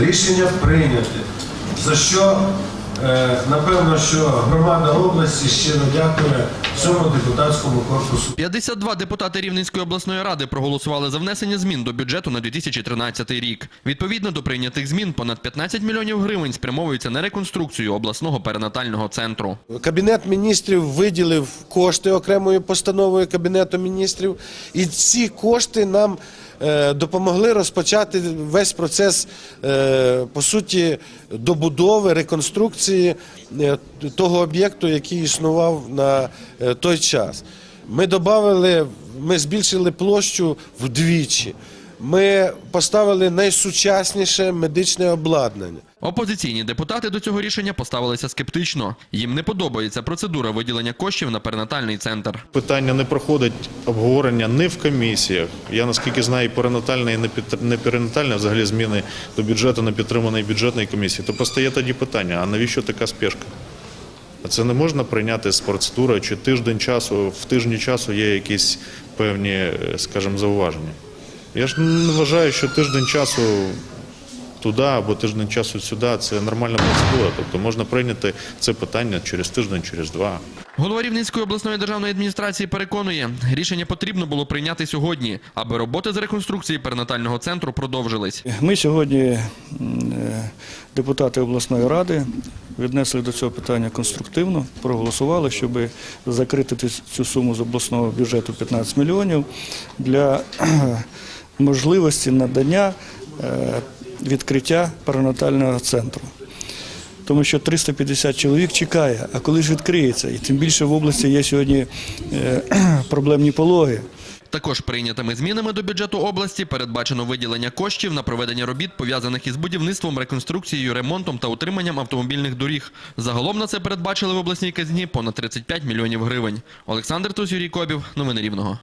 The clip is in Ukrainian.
Рішення прийняте. За що, е, напевно, що громада області щиро дякує всьому депутатському корпусу. 52 депутати Рівненської обласної ради проголосували за внесення змін до бюджету на 2013 рік. Відповідно до прийнятих змін, понад 15 мільйонів гривень спрямовуються на реконструкцію обласного перинатального центру. Кабінет міністрів виділив кошти окремою постановою Кабінету міністрів, і ці кошти нам допомогли розпочати весь процес, е, по суті, добудови, реконструкції е, того об'єкту, який існував на е, той час. Ми додали, ми збільшили площу вдвічі. Ми поставили найсучасніше медичне обладнання. Опозиційні депутати до цього рішення поставилися скептично. Їм не подобається процедура виділення коштів на перинатальний центр. Питання не проходить обговорення не в комісіях. Я наскільки знаю, і перинатальне, і не перинатальне взагалі зміни до бюджету не підтриманої бюджетної комісії. То постає тоді питання: а навіщо така спешка? А Це не можна прийняти з процедурою, чи тиждень часу, в тижні часу є якісь певні, е, скажімо, зауваження. Я ж не вважаю, що тиждень часу туди або тиждень часу сюди це нормальна процедура. Тобто можна прийняти це питання через тиждень, через два. Голова Рівненської обласної державної адміністрації переконує, рішення потрібно було прийняти сьогодні, аби роботи з реконструкції перинатального центру продовжились. Ми сьогодні, е, депутати обласної ради, віднесли до цього питання конструктивно, проголосували, щоб закрити цю суму з обласного бюджету 15 мільйонів для можливості надання е, відкриття перинатального центру. Тому що 350 чоловік чекає, а коли ж відкриється? І тим більше в області є сьогодні е, проблемні пологи. Також прийнятими змінами до бюджету області передбачено виділення коштів на проведення робіт, пов'язаних із будівництвом, реконструкцією, ремонтом та утриманням автомобільних доріг. Загалом на це передбачили в обласній казні понад 35 мільйонів гривень. Олександр Тус, Юрій Кобів. Новини Рівного.